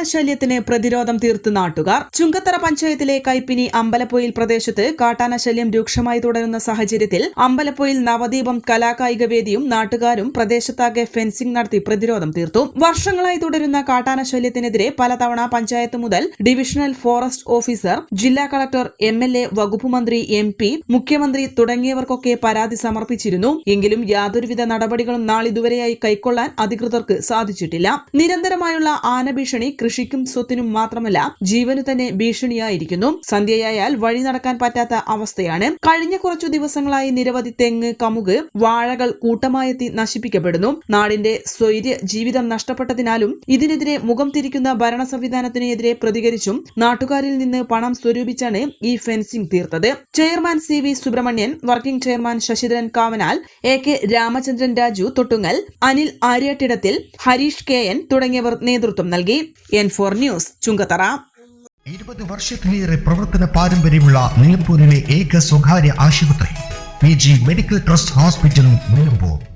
കാട്ടാന ശല്യത്തിന് പ്രതിരോധം തീർത്ത് നാട്ടുകാർ. ചുങ്കത്തറ പഞ്ചായത്തിലെ കൈപ്പിനി അമ്പലപ്പൊയിൽ പ്രദേശത്ത് കാട്ടാനശല്യം രൂക്ഷമായി തുടരുന്ന സാഹചര്യത്തിൽ അമ്പലപ്പൊയിൽ നവദീപം കലാകായിക വേദിയും നാട്ടുകാരും പ്രദേശത്താകെ ഫെൻസിംഗ് നടത്തി പ്രതിരോധം തീർത്തു. വർഷങ്ങളായി തുടരുന്ന കാട്ടാനശല്യത്തിനെതിരെ പലതവണ പഞ്ചായത്ത് മുതൽ ഡിവിഷണൽ ഫോറസ്റ്റ് ഓഫീസർ ജില്ലാ കളക്ടർ എം എൽ എ വകുപ്പ് മന്ത്രി എം പി മുഖ്യമന്ത്രി തുടങ്ങിയവർക്കൊക്കെ പരാതി സമർപ്പിച്ചിരുന്നു. എങ്കിലും യാതൊരുവിധ നടപടികളും നാളിതുവരെയായി കൈക്കൊള്ളാൻ അധികൃതർക്ക് സാധിച്ചിട്ടില്ല. നിരന്തരമായുള്ള ആനഭീഷണി കൃഷിക്കും സ്വത്തിനും മാത്രമല്ല ജീവനു തന്നെ ഭീഷണിയായിരിക്കുന്നു. സന്ധ്യയായാൽ വഴി നടക്കാൻ പറ്റാത്ത അവസ്ഥയാണ്. കഴിഞ്ഞ കുറച്ചു ദിവസങ്ങളായി നിരവധി തെങ്ങ് കമുക് വാഴകൾ കൂട്ടമായെത്തി നശിപ്പിക്കപ്പെടുന്നു. നാടിന്റെ സ്വൈര്യ ജീവിതം നഷ്ടപ്പെട്ടതിനാലും ഇതിനെതിരെ മുഖം തിരിക്കുന്ന ഭരണ സംവിധാനത്തിനെതിരെ പ്രതികരിച്ചും നാട്ടുകാരിൽ നിന്ന് പണം സ്വരൂപിച്ചാണ് ഈ ഫെൻസിംഗ് തീർത്തത്. Chairman C V Subramanian working chairman Sasidharan Kavanal A K Ramachandran Raju Thottungal Anil ആര്യാട്ടിടത്തിൽ Harish K N തുടങ്ങിയവർ നേതൃത്വം നൽകി. Four news Chungathara. ഇരുപത് വർഷത്തിലേറെ പ്രവർത്തന പാരമ്പര്യമുള്ള നിലമ്പൂരിലെ ഏക സ്വകാര്യ ആശുപത്രി P G medical trust hospital Nilambur.